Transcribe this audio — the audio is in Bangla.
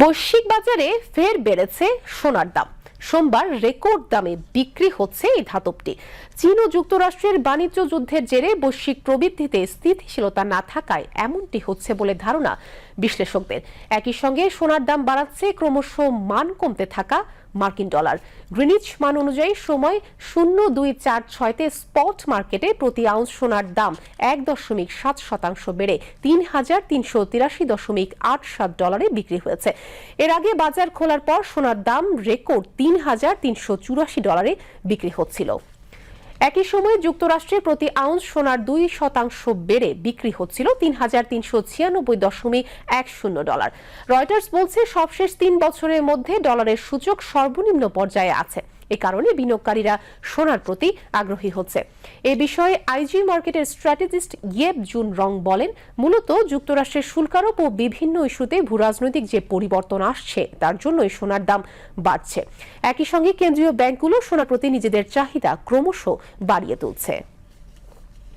বৈশ্বিক বাজারে ফের বেড়েছে সোনার দাম। সোমবার রেকর্ড দামে বিক্রি হচ্ছে এই ধাতবটি। চীন ও যুক্তরাষ্ট্রের বাণিজ্য যুদ্ধের জেরে বৈশ্বিক প্রবৃদ্ধিতে স্থিতিশীলতা না থাকায় এমনটি হচ্ছে বলে ধারণা বিশ্লেষকদের। একই সঙ্গে সোনার দাম বাড়াচ্ছে ক্রমশ মান কমতে থাকা মার্কিন ডলার। গ্রিনিচ মান অনুযায়ী সময় শূন্য দুই চার ছয়তে স্পট মার্কেটে প্রতি আউন্স সোনার দাম এক দশমিক সাত শতাংশ বেড়ে তিন হাজার তিনশো তিরাশি দশমিক আট সাত ডলারে বিক্রি হয়েছে। এর আগে বাজার খোলার পর সোনার দাম রেকর্ড তিন হাজার তিনশো চুরাশি ডলারে বিক্রি হচ্ছিল। একই সময়ে যুক্তরাষ্ট্রে প্রতি আউন্স সোনার দুই শতাংশ বেড়ে বিক্রি হচ্ছিল তিন হাজার তিনশো ছিয়ানব্বই দশমিক এক শূন্য ডলার। রয়টার্স বলছে সবশেষ তিন বছরের মধ্যে ডলারের সূচক সর্বনিম্ন পর্যায়ে আছে। এ কারণে বিনিয়োগকারীরা সোনার প্রতি আগ্রহী হচ্ছে। এ বিষয়ে আইজি মার্কেটের স্ট্র্যাটেজিস্ট ইয়েব জুন রং বলেন, মূলত যুক্তরাষ্ট্রের শুল্কারোপ ও বিভিন্ন ইস্যুতে ভূরাজনৈতিক যে পরিবর্তন আসছে, তার জন্যই সোনার দাম বাড়ছে। একই সঙ্গে কেন্দ্রীয় ব্যাংকগুলো সোনার প্রতি নিজেদের চাহিদা ক্রমশ বাড়িয়ে তুলছে।